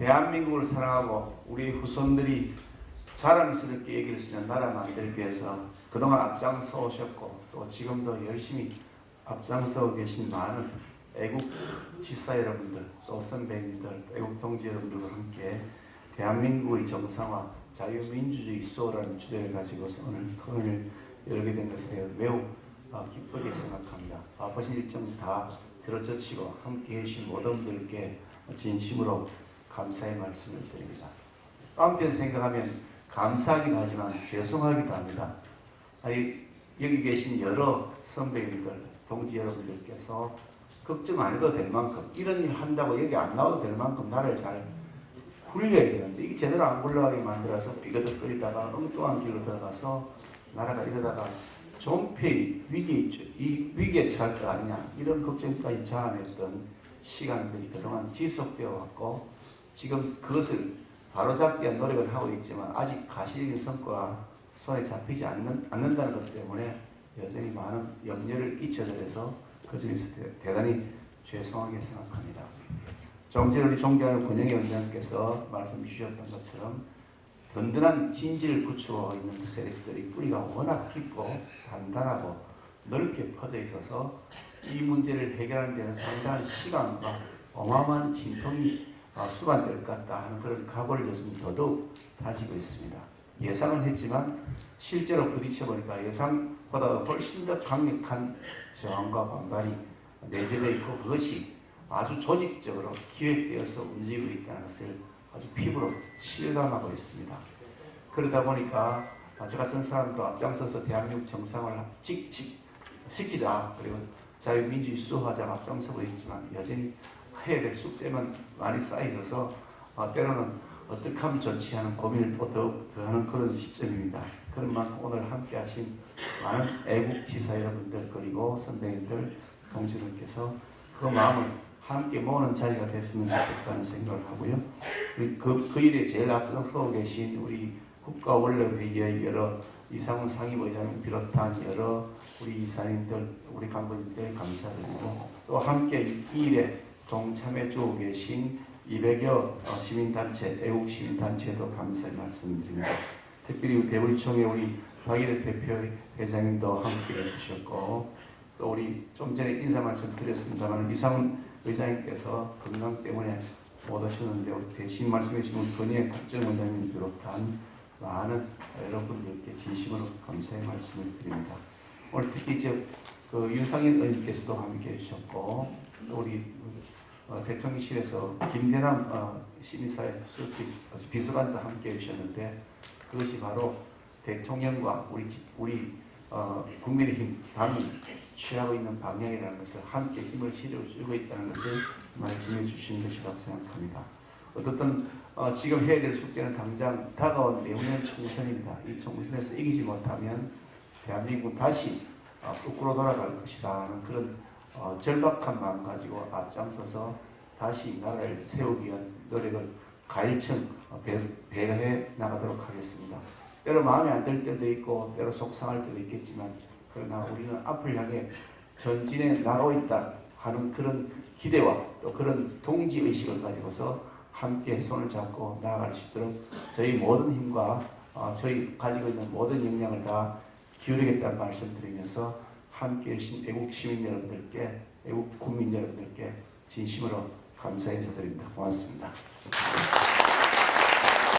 대한민국을 사랑하고 우리 후손들이 자랑스럽게 얘기할 수 있는 나라 만들기 위해서 그동안 앞장서 오셨고 또 지금도 열심히 앞장서 계신 많은 애국 지사 여러분들 또 선배님들 애국 동지 여러분들과 함께 대한민국의 정상화 자유민주주의 수호라는 주제를 가지고서 오늘 토론을 열게 된 것에 매우 어, 기쁘게 생각합니다. 바쁘신 일정 다 들어젖히고 함께 해 주신 모든 분들께 진심으로 감사의 말씀을 드립니다. 또 한편 생각하면 감사하기도 하지만 죄송하기도 합니다. 아니, 여기 계신 여러 선배님들, 동지 여러분들께서 걱정 안 해도 될 만큼 이런 일 한다고 여기 안 나와도 될 만큼 나를 잘 굴려야 되는데 이게 제대로 안 굴러가게 만들어서 삐거덕거리다가 엉뚱한 길로 들어가서 나라가 이러다가 존폐 위기 이 위기에 처할 거 아니냐 이런 걱정까지 자아냈던 시간들이 그동안 지속되어 왔고 지금 그것을 바로잡기 위한 노력을 하고 있지만 아직 가시적인 성과가 손에 잡히지 않는, 않는다는 것 때문에 여전히 많은 염려를 끼쳐드려서 그 점에서 대- 대단히 죄송하게 생각합니다. 좀 전에 우리 존경하는 권영희 원장께서 말씀 주셨던 것처럼 든든한 진지를 구축하고 있는 그 세력들이 뿌리가 워낙 깊고 단단하고 넓게 퍼져 있어서 이 문제를 해결하는 데는 상당한 시간과 어마어마한 진통이 어, 수반될 것 같다 하는 그런 각오를 요즘 더더욱 다지고 있습니다. 예상은 했지만 실제로 부딪혀 보니까 예상보다 훨씬 더 강력한 저항과 반발이 내재되어 있고 그것이 아주 조직적으로 기획되어서 움직이고 있다는 것을 아주 피부로 실감하고 있습니다. 그러다 보니까 저 같은 사람도 앞장서서 대한민국 정상을 직, 직, 시키자 그리고 자유민주주의 수호하자 앞장서고 있지만 여전히 해야 될 숙제만 많이 쌓여져서 어, 때로는 어떻게 하면 좋지 하는 고민을 또 더욱 더하는 그런 시점입니다. 그런 만큼 오늘 함께 하신 많은 애국 지사 여러분들 그리고 선배님들 동지들께서 그 마음을 함께 모으는 자리가 됐으면 좋겠다는 생각을 하고요. 그, 그 일에 제일 앞장서고 계신 우리 국가원로회의의 여러 이상훈 상임의장을 비롯한 여러 우리 이사님들, 우리 간부님들 감사드리고 또 함께 이 일에 동참해 주고 계신 200여 시민단체, 애국 시민단체도 감사의 말씀드립니다. 특별히 대불총회 우리 박일의 대표 회장님도 함께 해주셨고 또 우리 좀 전에 인사 말씀 드렸습니다만 이상훈 의장님께서 건강 때문에 못 오셨는데 대신 말씀해 주신 건희의 국정 원장님 비롯한 많은 여러분들께 진심으로 감사의 말씀을 드립니다. 오늘 특히 이제 그 윤상현 의원께서도 함께 해주셨고 또 우리 어, 대통령실에서 김대남 어, 시민사회 비서관도 함께 해주셨는데 그것이 바로 대통령과 우리 지- 우리 어, 국민의힘 당이 취하고 있는 방향이라는 것을 함께 힘을 실어주고 있다는 것을 말씀해 주신 것이라고 생각합니다. 어떻든 어, 지금 해야 될 숙제는 당장 다가온 내후년 총선입니다. 이 총선에서 이기지 못하면 대한민국 다시 어, 거꾸로 돌아갈 것이다 하는 그런 어, 절박한 마음 가지고 앞장서서 다시 나라를 세우기 위한 노력을 가일층 어, 배, 배해 나가도록 하겠습니다. 때로 마음에 안 들 때도 있고 때로 속상할 때도 있겠지만 그러나 우리는 앞을 향해 전진해 나가고 있다 하는 그런 기대와 또 그런 동지 의식을 가지고서 함께 손을 잡고 나아갈 수 있도록 저희 모든 힘과 어, 저희 가지고 있는 모든 역량을 다 기울이겠다는 말씀 드리면서 함께 해주신 애국 시민 여러분들께 애국 국민 여러분들께 진심으로 감사 인사드립니다. 고맙습니다.